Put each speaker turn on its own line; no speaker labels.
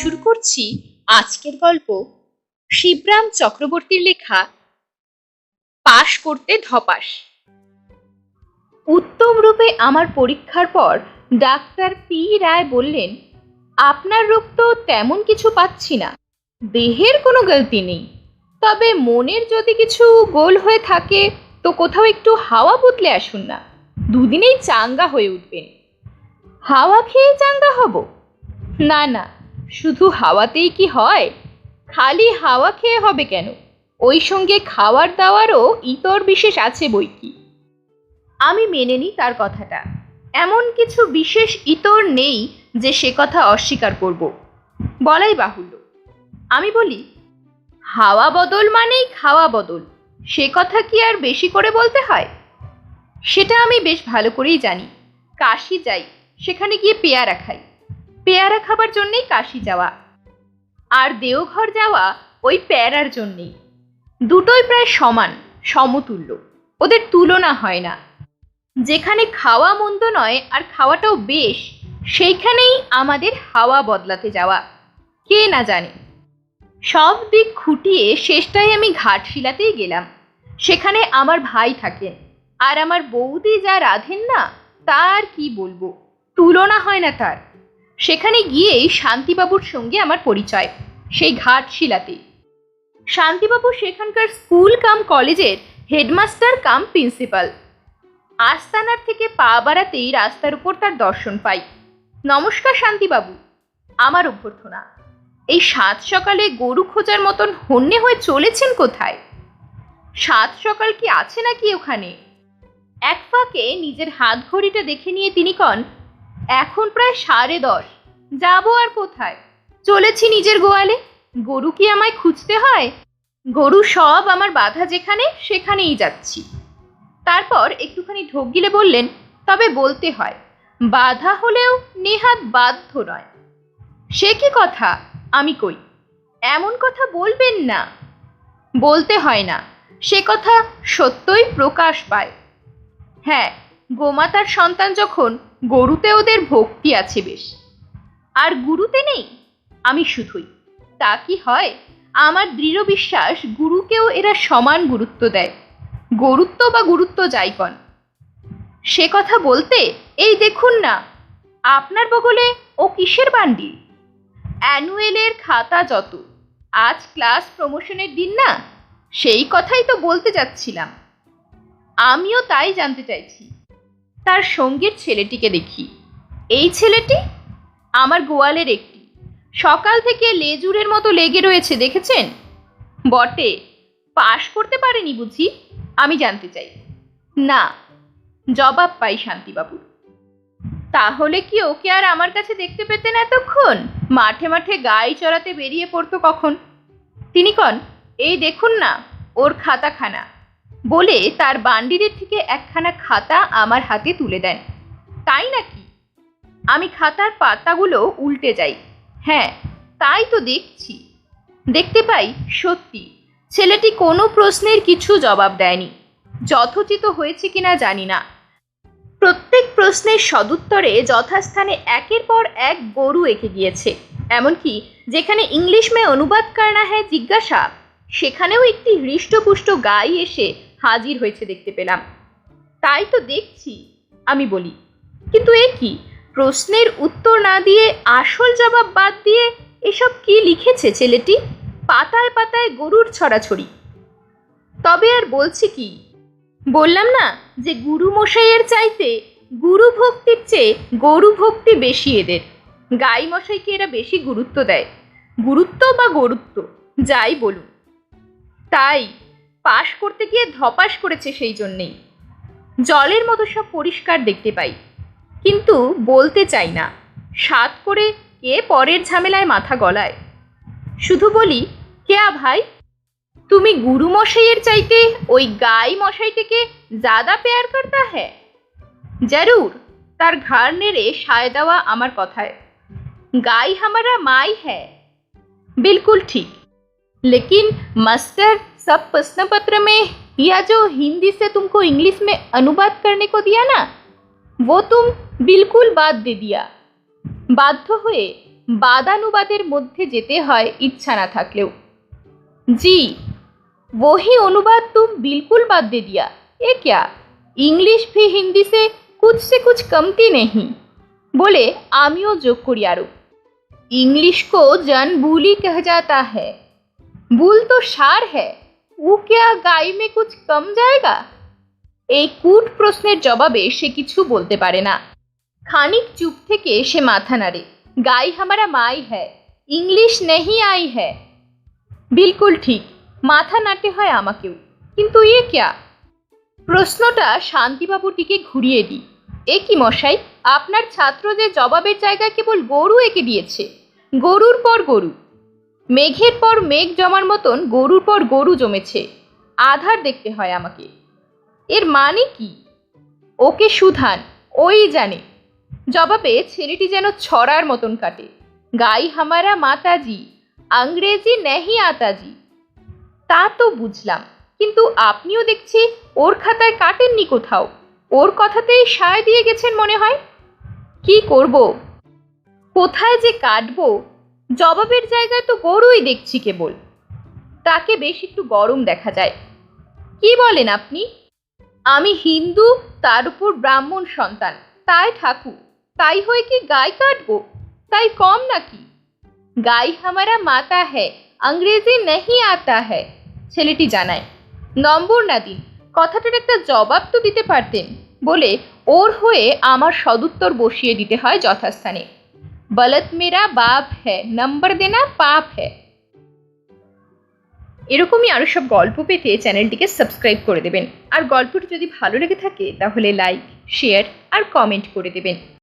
শুরু করছি আজকের গল্প শিবরাম চক্রবর্তীর লেখা পাশ করতে ধপাস। উত্তম রূপে আমার পরীক্ষার পর ডাক্তার পি রায় বললেন, আপনার রোগ তো তেমন কিছু পাচ্ছি না, দেহের কোনো গলতি নেই। তবে মনের যদি কিছু গোল হয়ে থাকে, তো কোথাও একটু হাওয়া বদলে আসুন না, দুদিনেই চাঙ্গা হয়ে উঠবেন। হাওয়া খেয়ে চাঙ্গা হব? না না শুধু হাওয়াতেই কি হয়? খালি হাওয়া খেয়ে হবে কেন? ওই সঙ্গে খাওয়ার দাওয়ারও ইতর বিশেষ আছে বই কি? আমি মেনে নিই তার কথাটা। এমন কিছু বিশেষ ইতর নেই যে সে কথা অস্বীকার করব। বলাই বাহুল্য। আমি বলি, হাওয়া বদল মানেই খাওয়া বদল। সে কথা কি আর বেশি করে বলতে হয়? সেটা আমি বেশ ভালো করেই জানি। কাশি যাই, সেখানে গিয়ে পেয়ারা খাই। পেয়ারা খাবার জন্যেই কাশি যাওয়া। আর দেওঘর যাওয়া ওই পেয়ারার জন্যেই। দুটোই প্রায় সমান, সমতুল্য। ওদের তুলনা হয় না। যেখানে খাওয়া মন্দ নয় আর খাওয়াটাও বেশ, সেইখানেই আমাদের হাওয়া বদলাতে যাওয়া। কে না জানে। সব দিক খুঁটিয়ে শেষটায় আমি ঘাটশিলাতেই গেলাম। সেখানে আমার ভাই থাকেন। আর আমার বৌদি যা রাধেন না, তার কি বলব? তুলনা হয় না তার। সেখানে গিয়েই শান্তিবাবুর সঙ্গে আমার পরিচয়, সেই ঘাটশিলাতে শান্তিবাবু সেখানকার স্কুল কাম কলেজের হেডমাস্টার কাম প্রিন্সিপাল। আস্তানার থেকে পা বাড়াতেই রাস্তার উপর তার দর্শন পাই। নমস্কার শান্তিবাবু, আমার অভ্যর্থনা, এই সাত সকালে গরু খোঁজার মতন হন্যে হয়ে চলেছেন কোথায়? সাত সকাল কি আছে নাকি ওখানে? এক ফাঁকে নিজের হাত ঘড়িটা দেখে নিয়ে তিনি কন এখন প্রায় সাড়ে দশ। যাব আর কোথায়? চলেছি নিজের গোয়ালে। গরু কি আমায় খুঁজতে হয়? গরু সব আমার বাধা যেখানে, সেখানেই যাচ্ছি। তারপর একটুখানি ঢোক গিলে বললেন, তবে বলতে হয়, বাধা হলেও নেহাত বাধ্য নয়। সে কি কথা? আমি কই? এমন কথা বলবেন না। বলতে হয় না, সে কথা সত্যই প্রকাশ পায়। হ্যাঁ গোমাতার সন্তান যখন গরুতে ওদের ভক্তি আছে বেশ। আর গুরুতে নেই, আমি শুধুই। তা কি হয়? আমার দৃঢ় বিশ্বাস গুরুকেও এরা সমান গুরুত্ব দেয়। গুরুত্ব বা গুরুত্ব যাই কন। সে কথা বলতে, এই দেখুন না, আপনার বগলে ও কিসের বান্ডি অ্যানুয়েলের খাতা যত। আজ ক্লাস প্রমোশনের দিন না? সেই কথাই তো বলতে যাচ্ছিলাম। আমিও তাই জানতে চাইছি। তার সঙ্গীর ছেলেটিকে দেখি। এই ছেলেটি আমার গোয়ালের একটি। সকাল থেকে লেজুরের মতো লেগে রয়েছে, দেখেছেন? বটে, পাশ করতে পারেনি বুঝি? আমি জানতে চাই। না, জবাব পাই শান্তিবাবু। তাহলে কি ওকে আর আমার কাছে দেখতে পেতেন এতক্ষণ? মাঠে মাঠে গাই চড়াতে বেরিয়ে পড়তো কখন? তিনি কন, এই দেখুন না, ওর খাতাখানা। বলে তার বান্ডিরের থেকে একখানা খাতা আমার হাতে তুলে দেন। তাই নাকি? আমি খাতার পাতাগুলো উল্টে যাই। হ্যাঁ তাই তো দেখছি। দেখতে পাই, সত্যি, ছেলেটি কোনো প্রশ্নের কিছু জবাব দেয়নি। যথোচিত হয়েছে কিনা জানি না। প্রত্যেক প্রশ্নের সদুত্তরে যথাস্থানে একের পর এক গরু এঁকে গিয়েছে। এমনকি যেখানে ইংলিশ মে অনুবাদ কারনা হ্যাঁ জিজ্ঞাসা, সেখানেও একটি হৃষ্টপুষ্ট গাই এসে হাজির হয়েছে দেখতে পেলাম। তাই তো দেখছি, আমি বলি। কিন্তু এ কি? প্রশ্নের উত্তর না দিয়ে আসল জবাব বাদ দিয়ে এসব কি লিখেছে ছেলেটি? পাতায় পাতায় গরুর ছড়াছড়ি। তবে আর বলছি কি? বললাম না যে গুরু মশাইয়ের চাইতে গুরু ভক্তির চেয়ে গরু ভক্তি বেশি এদের। গাই মশাইকে এরা বেশি গুরুত্ব দেয়। গুরুত্ব বা গুরুত্ব, যাই বলুন। তাই পাশ করতে গিয়ে ধপাস করেছে সেই জন্যেই জলের মতো সব পরিষ্কার দেখতে পাই কিন্তু বলতে চাই না সাত করে কে পরের ঝামেলায় মাথা গলায় শুধু বলি কেয়া ভাই তুমি গুরু মশাইয়ের চাইতে ওই গাই মশাইটিকে জাদা পেয়ার করতা হ্যাঁ জরুর তার ঘাড় নেড়ে সায় দেওয়া আমার কথায় गाय हमारा माई है बिल्कुल ठीक लेकिन मास्टर सब प्रश्न पत्र में या जो हिंदी से तुमको इंग्लिश में अनुवाद करने को दिया ना वो तुम बिल्कुल बात दे दिया বাধ্য হয়ে বাদানুবাদের মধ্যে যেতে হয় ইচ্ছা না থাকলেও জি वही अनुवाद तुम बिल्कुल बात दे दिया ये क्या इंग्लिश भी हिंदी से कुछ से कुछ कमती नहीं बोले आमियो जोग करी आरो इंग्लिश को जन बूली कह जाता है बुल तो सार है উ কেয়া গাই মে কুছ কম জায়গা এই কুট প্রশ্নের জবাবে সে কিছু বলতে পারে না। খানিক চুপ থেকে সে মাথা নাড়ে। গাই হামারা মাই হ্যায়, ইংলিশ নেহি আই হ্যায়। বিলকুল ঠিক, মাথা নাড়তে হয় আমাকেও। কিন্তু ইয়ে ক্যা? প্রশ্নটা শান্তিবাবুটিকে ঘুরিয়ে দিই। এ কি মশাই, আপনার ছাত্র যে জবাবের জায়গা কেবল গরু এঁকে দিয়েছে? গরুর পর গরু। মেঘের পর মেঘ জমার মতন গরুর পর গরু জমেছে। আধার দেখতে হয় আমাকে। এর মানে কি? ওকে সুধান, ওই জানে। জবাবে ছেলেটি যেন ছড়ার মতন কাটে। গাই হামারা মাতাজি, আংরেজি নেহি আতাজি। তা তো বুঝলাম, কিন্তু আপনিও দেখছি ওর খাতায় কাটেননি কোথাও। ওর কথাতেই সায় দিয়ে গেছেন মনে হয়। কি করব? কোথায় যে কাটবো? জবাবের জায়গায় তো গরুই দেখছি কেবল। তাকে বেশ একটু গরম দেখা যায়। কি বলেন আপনি? আমি হিন্দু, তার উপর ব্রাহ্মণ সন্তান। তাই ঠাকুর, তাই হয়ে কি গায়ে কাটবো? তাই কম নাকি? গাই হামারা মাতা হ্যায়, আংরেজি নেহি আতা হ্যায়, ছেলেটি জানায়। নম্বর না দিন, কথাটার একটা জবাব তো দিতে পারতেন। বলে, ওর হয়ে আমার সদুত্তর বসিয়ে দিতে হয় যথাস্থানে। বলত মেরা বাপ হ্যাঁ নম্বর দেনা পাপ হ্যাঁ এরকমই আরও সব গল্প পেতে চ্যানেলটিকে সাবস্ক্রাইব করে দেবেন। আর গল্পটি যদি ভালো লেগে থাকে, তাহলে লাইক, শেয়ার আর কমেন্ট করে দেবেন।